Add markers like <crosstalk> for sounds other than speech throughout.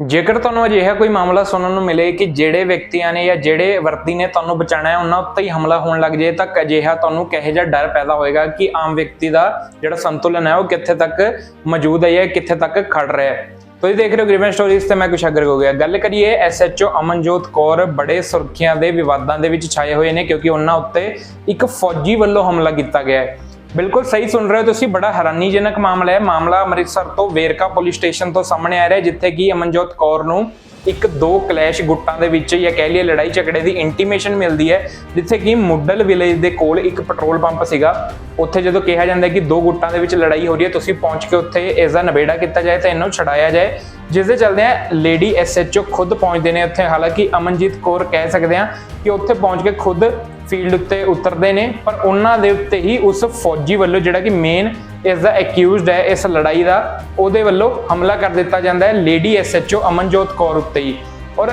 ਜੇਕਰ ਤੁਹਾਨੂੰ ਅਜਿਹਾ ਕੋਈ ਮਾਮਲਾ ਸੁਣਨ ਨੂੰ ਮਿਲੇ ਕਿ ਜਿਹੜੇ ਵਿਅਕਤੀਆਂ ਨੇ ਜਾਂ ਜਿਹੜੇ ਵਰਤੀ ਨੇ ਤੁਹਾਨੂੰ ਬਚਾਣਾ ਹੈ, ਉਹਨਾਂ ਉੱਤੇ ਹੀ ਹਮਲਾ ਹੋਣ ਲੱਗ ਜੇ ਤਾਂ ਅਜਿਹਾ ਤੁਹਾਨੂੰ ਕਿਹੋ ਜਿਹਾ ਡਰ ਪੈਦਾ ਹੋਏਗਾ ਕਿ ਆਮ ਵਿਅਕਤੀ ਦਾ ਜਿਹੜਾ ਸੰਤੁਲਨ ਹੈ, ਉਹ ਕਿੱਥੇ ਤੱਕ ਮੌਜੂਦ ਹੈ ਜਾਂ ਕਿੱਥੇ ਤੱਕ ਖੜ ਰਿਹਾ ਹੈ। ਤੁਸੀਂ ਦੇਖ ਰਹੇ ਹੋ ਗ੍ਰੀਵੈਂਸ ਸਟੋਰੀਜ਼ ਤੇ ਮੈਂ ਕੁਛ ਅਗਰ ਹੋ ਗਿਆ ਗੱਲ ਕਰੀਏ ਐਸਐਚਓ ਅਮਨਜੋਤ ਕੌਰ ਬੜੇ ਸੁਰਖੀਆਂ ਦੇ ਵਿਵਾਦਾਂ ਦੇ ਵਿੱਚ ਛਾਏ ਹੋਏ ਨੇ ਕਿਉਂਕਿ ਉਹਨਾਂ ਉੱਤੇ ਇੱਕ ਫੌਜੀ ਵੱਲੋਂ ਹਮਲਾ ਕੀਤਾ ਗਿਆ ਹੈ। ਬਿਲਕੁਲ ਸਹੀ ਸੁਣ ਰਹੇ ਹੋ ਤੁਸੀਂ, ਬੜਾ ਹੈਰਾਨੀਜਨਕ ਮਾਮਲਾ ਹੈ। ਮਾਮਲਾ ਅੰਮ੍ਰਿਤਸਰ ਤੋਂ ਵੇਰਕਾ ਪੁਲਿਸ ਸਟੇਸ਼ਨ ਤੋਂ ਸਾਹਮਣੇ ਆ ਰਿਹਾ ਜਿੱਥੇ ਕਿ ਅਮਨਜੋਤ ਕੌਰ ਨੂੰ ਇੱਕ ਦੋ ਕਲੈਸ਼ ਗੁੱਟਾਂ ਦੇ ਵਿੱਚ ਜਾਂ ਕਹਿ ਲਈਏ ਲੜਾਈ ਝਗੜੇ ਦੀ ਇੰਟੀਮੇਸ਼ਨ ਮਿਲਦੀ ਹੈ, ਜਿੱਥੇ ਕਿ ਮੁੱਢਲ ਵਿਲੇਜ ਦੇ ਕੋਲ ਇੱਕ ਪੈਟਰੋਲ ਪੰਪ ਸੀਗਾ। ਉੱਥੇ ਜਦੋਂ ਕਿਹਾ ਜਾਂਦਾ ਕਿ ਦੋ ਗੁੱਟਾਂ ਦੇ ਵਿੱਚ ਲੜਾਈ ਹੋ ਰਹੀ ਹੈ, ਤੁਸੀਂ ਪਹੁੰਚ ਕੇ ਉੱਥੇ ਇਸ ਦਾ ਨਿਬੇੜਾ ਕੀਤਾ ਜਾਏ ਤਾਂ ਇਹਨੂੰ ਛਡਾਇਆ ਜਾਏ ਜਿਸ ਦੇ ਚੱਲਦੇ ਆ ਲੇਡੀ ਐਸਐਚਓ ਖੁਦ ਪਹੁੰਚਦੇ ਨੇ ਉੱਥੇ। ਹਾਲਾਂਕਿ ਅਮਨਜੀਤ ਕੌਰ ਕਹਿ ਸਕਦੇ ਆ ਕਿ ਉੱਥੇ ਪਹੁੰਚ ਕੇ ਖੁਦ ਫੀਲਡ ਉੱਤੇ ਉਤਰਦੇ ਨੇ, ਪਰ ਉਹਨਾਂ ਦੇ ਉੱਤੇ ਹੀ ਉਸ ਫੌਜੀ ਵੱਲੋਂ ਜਿਹੜਾ ਕਿ ਮੇਨ ਇਸ ਦਾ ਅਕਿਊਜ਼ਡ ਹੈ, ਇਸ ਲੜਾਈ ਦਾ, ਉਹਦੇ ਵੱਲੋਂ ਹਮਲਾ ਕਰ ਦਿੱਤਾ ਜਾਂਦਾ ਹੈ ਲੇਡੀ ਐਸਐਚਓ ਅਮਨਜੋਤ ਕੌਰ ਉੱਤੇ ਹੀ। ਔਰ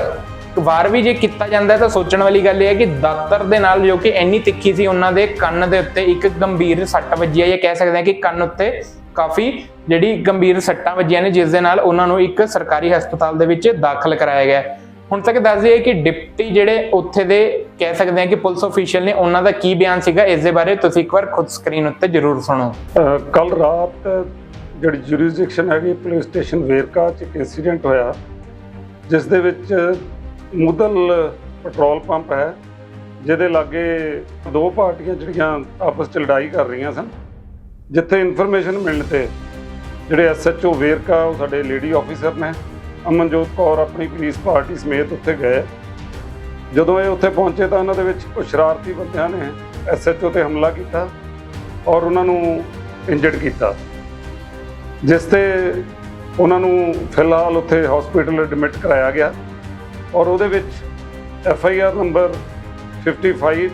ਵਾਰ ਵੀ ਜੇ ਕੀਤਾ ਜਾਂਦਾ ਤਾਂ ਸੋਚਣ ਵਾਲੀ ਗੱਲ ਇਹ ਹੈ ਕਿ ਦਾਤਰ ਦੇ ਨਾਲ ਜੋ ਕਿ ਇੰਨੀ ਤਿੱਖੀ ਸੀ ਉਹਨਾਂ ਦੇ ਕੰਨ ਦੇ ਉੱਤੇ ਇੱਕ ਗੰਭੀਰ ਸੱਟ ਵੱਜੀ ਹੈ, ਜਾਂ ਕਹਿ ਸਕਦੇ ਹਾਂ ਕਿ ਕੰਨ ਉੱਤੇ ਕਾਫੀ ਜਿਹੜੀ ਗੰਭੀਰ ਸੱਟਾਂ ਵੱਜੀਆਂ ਨੇ, ਜਿਸ ਦੇ ਨਾਲ ਉਹਨਾਂ ਨੂੰ ਇੱਕ ਸਰਕਾਰੀ ਹਸਪਤਾਲ ਦੇ ਵਿੱਚ ਦਾਖਲ ਕਰਾਇਆ ਗਿਆ ਹੁਣ ਤੱਕ ਦੱਸ ਦਈਏ ਕਿ ਡਿਪਟੀ ਜਿਹੜੇ ਉੱਥੇ ਦੇ ਕਹਿ ਸਕਦੇ ਹਾਂ ਕਿ ਪੁਲਿਸ ਅਫੀਸ਼ੀਅਲ ਨੇ, ਉਹਨਾਂ ਦਾ ਕੀ ਬਿਆਨ ਸੀਗਾ ਇਸ ਦੇ ਬਾਰੇ ਤੁਸੀਂ ਇੱਕ ਵਾਰ ਖੁਦ ਸਕਰੀਨ ਉੱਤੇ ਜ਼ਰੂਰ ਸੁਣੋ। ਕੱਲ ਰਾਤ ਜਿਹੜੀ ਜੁਰਿਸਡਿਕਸ਼ਨ ਹੈਗੀ ਪੁਲਿਸ ਸਟੇਸ਼ਨ ਵੇਰਕਾ ਚ ਇੱਕ ਇਨਸੀਡੈਂਟ ਹੋਇਆ, ਜਿਸ ਦੇ ਵਿੱਚ ਮੁਦਲ ਪੈਟਰੋਲ ਪੰਪ ਹੈ, ਜਿਹਦੇ ਲਾਗੇ ਦੋ ਪਾਰਟੀਆਂ ਜਿਹੜੀਆਂ ਆਪਸ ਚ ਲੜਾਈ ਕਰ ਰਹੀਆਂ ਸਨ, ਜਿੱਥੇ ਇਨਫੋਰਮੇਸ਼ਨ ਮਿਲਣ ਤੇ ਜਿਹੜੇ ਐਸਐਚਓ ਵੇਰਕਾ, ਉਹ ਸਾਡੇ ਲੇਡੀ ਆਫੀਸਰ ਨੇ ਅਮਨਜੋਤ ਕੌਰ ਆਪਣੀ ਪੁਲਿਸ ਪਾਰਟੀ ਸਮੇਤ ਉੱਥੇ ਗਏ। ਜਦੋਂ ਇਹ ਉੱਥੇ ਪਹੁੰਚੇ ਤਾਂ ਉਹਨਾਂ ਦੇ ਵਿੱਚ ਕੁਝ ਸ਼ਰਾਰਤੀ ਬੰਦਿਆਂ ਨੇ ਐਸਐਚਓ ਤੇ ਹਮਲਾ ਕੀਤਾ ਔਰ ਉਹਨਾਂ ਨੂੰ ਇੰਜਰਡ ਕੀਤਾ। ਜਿਸ ਤੇ ਉਹਨਾਂ ਨੂੰ ਫਿਲਹਾਲ ਉੱਥੇ ਹਸਪੀਟਲ ਐਡਮਿਟ ਕਰਾਇਆ ਗਿਆ ਔਰ ਉਹਦੇ ਵਿੱਚ F I R number 55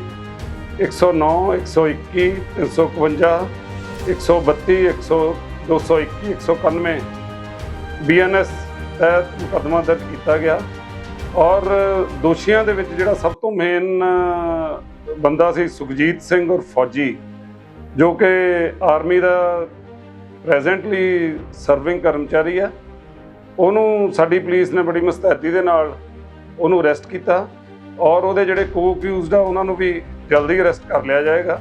109 121 351 132 100 221 191 BNS ਤਹਿਤ ਮੁਕੱਦਮਾ ਦਰਜ ਕੀਤਾ ਗਿਆ। ਔਰ ਦੋਸ਼ੀਆਂ ਦੇ ਵਿੱਚ ਜਿਹੜਾ ਸਭ ਤੋਂ ਮੇਨ ਬੰਦਾ ਸੀ ਸੁਖਜੀਤ ਸਿੰਘ ਔਰ ਫੌਜੀ, ਜੋ ਕਿ ਆਰਮੀ ਦਾ ਪ੍ਰੈਜ਼ੈਂਟਲੀ ਸਰਵਿੰਗ ਕਰਮਚਾਰੀ ਹੈ। ਉਹਨੂੰ ਸਾਡੀ ਪੁਲਿਸ ਨੇ ਬੜੀ ਮੁਸਤੈਦੀ ਦੇ ਨਾਲ ਉਹਨੂੰ ਅਰੈਸਟ ਕੀਤਾ ਔਰ ਉਹਦੇ ਜਿਹੜੇ ਕੋ ਆ, ਉਹਨਾਂ ਨੂੰ ਵੀ ਜਲਦੀ ਅਰੈਸਟ ਕਰ ਲਿਆ ਜਾਏਗਾ।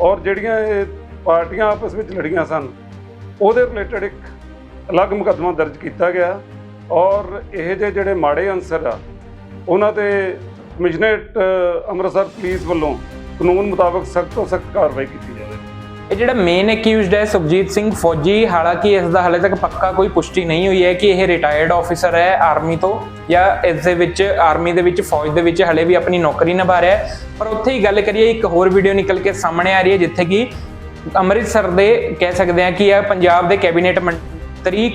ਔਰ ਜਿਹੜੀਆਂ ਇਹ ਪਾਰਟੀਆਂ ਆਪਸ ਵਿੱਚ ਲੜੀਆਂ ਸਨ, ਉਹਦੇ ਰਿਲੇਟਡ ਇੱਕ ਅਲੱਗ ਮੁਕੱਦਮਾ ਦਰਜ ਕੀਤਾ ਗਿਆ। ਔਰ ਇਹ ਜਿਹੇ ਜਿਹੜੇ ਮਾੜੇ ਅਨਸਰ ਆ, ਉਹਨਾਂ ਤੇ ਕਮਿਸ਼ਨਰੇਟ ਅੰਮ੍ਰਿਤਸਰ ਪੁਲਿਸ ਵੱਲੋਂ ਕਾਨੂੰਨ ਮੁਤਾਬਕ ਸਖਤ ਤੋਂ ਸਖਤ ਕਾਰਵਾਈ ਕੀਤੀ ਜਾਵੇ। ਇਹ ਜਿਹੜਾ ਮੇਨ ਅਕਿਊਜ਼ਡ ਹੈ, ਸੁਖਜੀਤ ਸਿੰਘ ਫੌਜੀ, ਹਾਲਾਂਕਿ ਇਸ ਦਾ ਹਾਲੇ ਤੱਕ ਪੱਕਾ ਕੋਈ ਪੁਸ਼ਟੀ ਨਹੀਂ ਹੋਈ ਹੈ ਕਿ ਇਹ ਰਿਟਾਇਰਡ ਆਫੀਸਰ ਹੈ ਆਰਮੀ ਤੋਂ, ਜਾਂ ਇਸ ਦੇ ਵਿੱਚ ਆਰਮੀ ਦੇ ਵਿੱਚ, ਫੌਜ ਦੇ ਵਿੱਚ ਹਲੇ ਵੀ ਆਪਣੀ ਨੌਕਰੀ ਨਿਭਾ ਰਿਹਾ ਹੈ। ਪਰ ਉੱਥੇ ਹੀ ਗੱਲ ਕਰੀਏ, ਇੱਕ ਹੋਰ ਵੀਡੀਓ ਨਿਕਲ ਕੇ ਸਾਹਮਣੇ ਆ ਰਹੀ ਹੈ, ਜਿੱਥੇ ਕਿ ਅੰਮ੍ਰਿਤਸਰ ਦੇ ਕਹਿ ਸਕਦੇ ਹਾਂ ਕਿ ਇਹ ਪੰਜਾਬ ਦੇ ਕੈਬਨਿਟ ਮੰਤਰੀ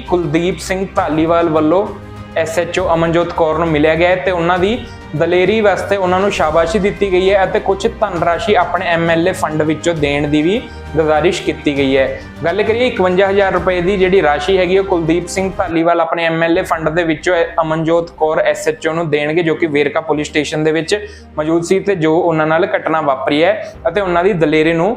ਕੁਲਦੀਪ ਸਿੰਘ ਧਾਲੀਵਾਲ ਵੱਲੋਂ ਐਸਐਚਓ ਅਮਨਜੋਤ ਕੌਰ ਨੂੰ ਮਿਲਿਆ ਗਿਆ ਹੈ ਤੇ ਉਹਨਾਂ ਦੀ ਦਲੇਰੀ ਵਾਸਤੇ ਉਹਨਾਂ ਨੂੰ ਸ਼ਾਬਾਸ਼ੀ ਦਿੱਤੀ ਗਈ ਹੈ ਅਤੇ ਕੁਝ ਧਨ ਰਾਸ਼ੀ ਆਪਣੇ ਐਮਐਲਏ ਫੰਡ ਵਿੱਚੋਂ ਦੇਣ ਦੀ ਵੀ ਗੁਜ਼ਾਰਿਸ਼ ਕੀਤੀ ਗਈ ਹੈ। ਗੱਲ ਕਰੀਏ 51000 ਰੁਪਏ ਦੀ ਜਿਹੜੀ ਰਾਸ਼ੀ ਹੈਗੀ ਉਹ ਕੁਲਦੀਪ ਸਿੰਘ ਧਾਲੀਵਾਲ ਆਪਣੇ ਐਮਐਲਏ ਫੰਡ ਦੇ ਵਿੱਚੋਂ ਅਮਨਜੋਤ ਕੌਰ ਐਸਐਚਓ ਨੂੰ ਦੇਣਗੇ ਜੋ ਕਿ ਵੇਰਕਾ ਪੁਲਿਸ ਸਟੇਸ਼ਨ ਦੇ ਵਿੱਚ ਮੌਜੂਦ ਸੀ ਤੇ ਜੋ ਉਹਨਾਂ ਨਾਲ ਘਟਨਾ ਵਾਪਰੀ ਹੈ ਅਤੇ ਉਹਨਾਂ ਦੀ ਦਲੇਰੀ ਨੂੰ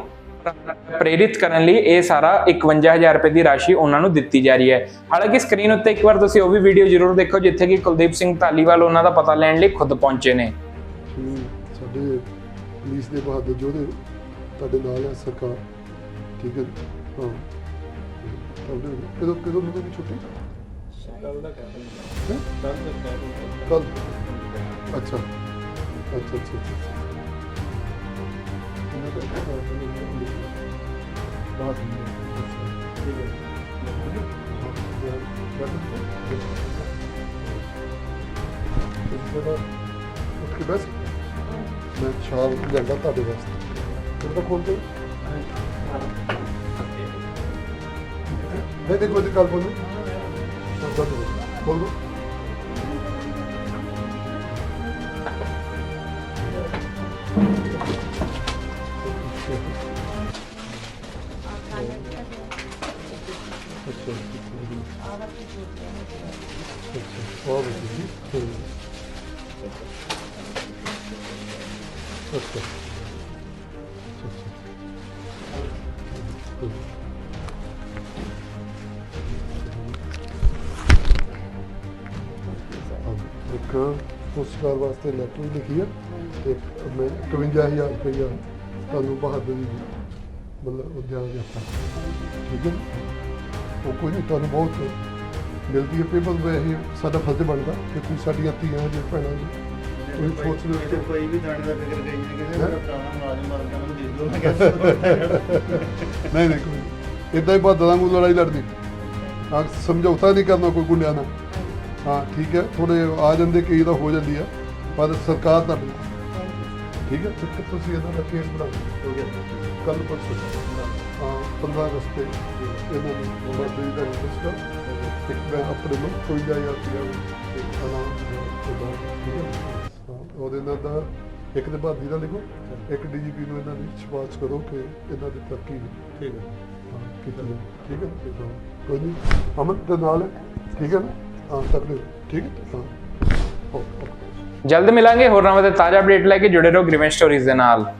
ਪ੍ਰੇਰਿਤ ਕਰਨ ਲਈ ਇਹ ਸਾਰਾ 51000 ਰੁਪਏ ਦੀ ਰਾਸ਼ੀ ਉਹਨਾਂ ਨੂੰ ਦਿੱਤੀ ਜਾ ਰਹੀ ਹੈ। ਹਾਲਾਂਕਿ ਸਕਰੀਨ ਉੱਤੇ ਇੱਕ ਵਾਰ ਤੁਸੀਂ ਉਹ ਵੀ ਵੀਡੀਓ ਜ਼ਰੂਰ ਦੇਖੋ ਜਿੱਥੇ ਕਿ ਕੁਲਦੀਪ ਸਿੰਘ ਧਾਲੀਵਾਲ ਉਹਨਾਂ ਦਾ ਪਤਾ ਲੈਣ ਲਈ ਖੁਦ ਪਹੁੰਚੇ ਨੇ। ਸਾਡੇ ਪੁਲਿਸ ਦੇ ਬਹਾਦਰ ਯੋਧੇ ਤੁਹਾਡੇ ਨਾਲ ਹੈ ਸਰਕਾਰ। ਠੀਕ ਹੈ। ਹਾਂ। ਤੁਹਾਡੇ ਕਦੋਂ ਕਦੋਂ ਮਿਲੇਗੀ ਛੁੱਟੀ? ਕੱਲ ਦਾ ਕੱਲ ਅੱਛਾ ਅੱਛਾ ਅੱਛਾ। ਅੱਛਾ ਅੱਛਾ। ਇਹਨਾਂ ਦਾ ਇੱਕ ਤਾਂ ਬਾਤ ਨਹੀਂ ਹੈ ਠੀਕ ਹੈ ਹਾਂ, ਯਾਰ, ਗੱਲ ਵਧੀਆ ਜੀ ਇੱਕ ਪੁਰਸਕਾਰ ਵਾਸਤੇ ਲੈਟਰ ਲਿਖੀ ਹੈ ਤੇ ਇੱਕ ਮੈਂ 51000 ਰੁਪਇਆ ਤੁਹਾਨੂੰ ਬਹਾਦਰ ਜੀ ਮਤਲਬ ਉਹ ਦਿਆਂਗੇ ਆਪਾਂ ਠੀਕ ਹੈ? ਉਹ ਕੋਈ ਨਹੀਂ, ਤੁਹਾਨੂੰ ਬਹੁਤ ਮਿਲਦੀ ਹੈ। ਪੇਪਰ ਵੇ ਇਹ ਸਾਡਾ ਫਰਜ਼ ਬਣਦਾ ਕਿ ਤੁਸੀਂ ਸਾਡੀਆਂ ਧੀਆਂ ਜੇ ਭੈਣਾਂ ਜੀ ਤੁਸੀਂ ਸੋਚ ਲਿਓ ਕਿ ਕੋਈ ਵੀ ਦਾਣੇ ਦਾ ਫਿਕਰ ਕਰੀ ਨਹੀਂ ਕਿਸੇ ਹੈਂ? ਦਾ ਪੁਰਾਣਾ ਮੁਲਾਜ਼ਮ ਮਰ ਗਿਆ ਉਹਨੂੰ ਦੇਖ ਲਓ ਮੈਂ ਕਹਿੰਦਾ <laughs> ਨਹੀਂ ਨਹੀਂ ਕੋਈ ਇਦਾਂ ਹੀ ਬਹਾਦਰਾਂ ਵਾਂਗੂ ਲੜਾਈ ਲੜਦੀ ਹਾਂ ਸਮਝੌਤਾ ਨਹੀਂ ਕਰਨਾ ਕੋਈ ਗੁੰਡਿਆਂ ਨਾਲ। ਹਾਂ ਠੀਕ ਹੈ ਥੋੜੇ ਆ ਜਾਂਦੇ ਕਈ ਤਾਂ ਹੋ ਜਾਂਦੀ ਆ ਪਰ ਸਰਕਾਰ ਤਾਂ ਠੀਕ ਹੈ ਤੇ ਤੁਸੀਂ ਇਹਨਾਂ ਦਾ ਕੇਸ ਬਣਾਓ। ਕੱਲ ਪਰਸੋਂ। ਹਾਂ 15 ਅਗਸਤ ਤੇ ਇਹਨਾਂ ਨੂੰ ਬਰਥਡੇ ਦਾ ਨੋਟਿਸ ਇੱਕ ਮੈਂ ਆਪਣੇ ਨੂੰ ਕੋਈ ਜਾਇਆ ਰੁਪਇਆ ਇੱਕ ਅਨਾਮ ਉਹਦਾ ਠੀਕ ਹੈ ਉਹਦੇ ਨਾਲ ਦਾ ਇੱਕ ਦੇ ਬਾਦੀ ਦਾ ਲਿਖੋ ਇੱਕ ਡੀਜੀਪੀ ਨੂੰ ਇਹਨਾਂ ਦੀ ਸਿਫਾਰਿਸ਼ ਕਰੋ ਕਿ ਇਹਨਾਂ ਦੀ ਤਰੱਕੀ ਠੀਕ ਹੈ। ਹਾਂ, ਕੀਤੀ ਜਾਵੇ। ਠੀਕ ਹੈ? ਹਾਂ, ਕੋਈ ਨਹੀਂ। ਅਮਨ ਦੇ ਨਾਲ ਠੀਕ ਹੈ ਨਾ? ਹਾਂ ਲਿਓ। ਠੀਕ ਹੈ? ਹਾਂ। ਜਲਦ ਮਿਲਾਂਗੇ। ਹੋਰ ਨਵੇਂ ਤੇ ਤਾਜ਼ਾ ਅਪਡੇਟ ਲੈ ਕੇ ਜੁੜੇ ਰਹੋ ਗ੍ਰੀਵੈਂਟ ਸਟੋਰੀਜ਼ ਦੇ ਨਾਲ।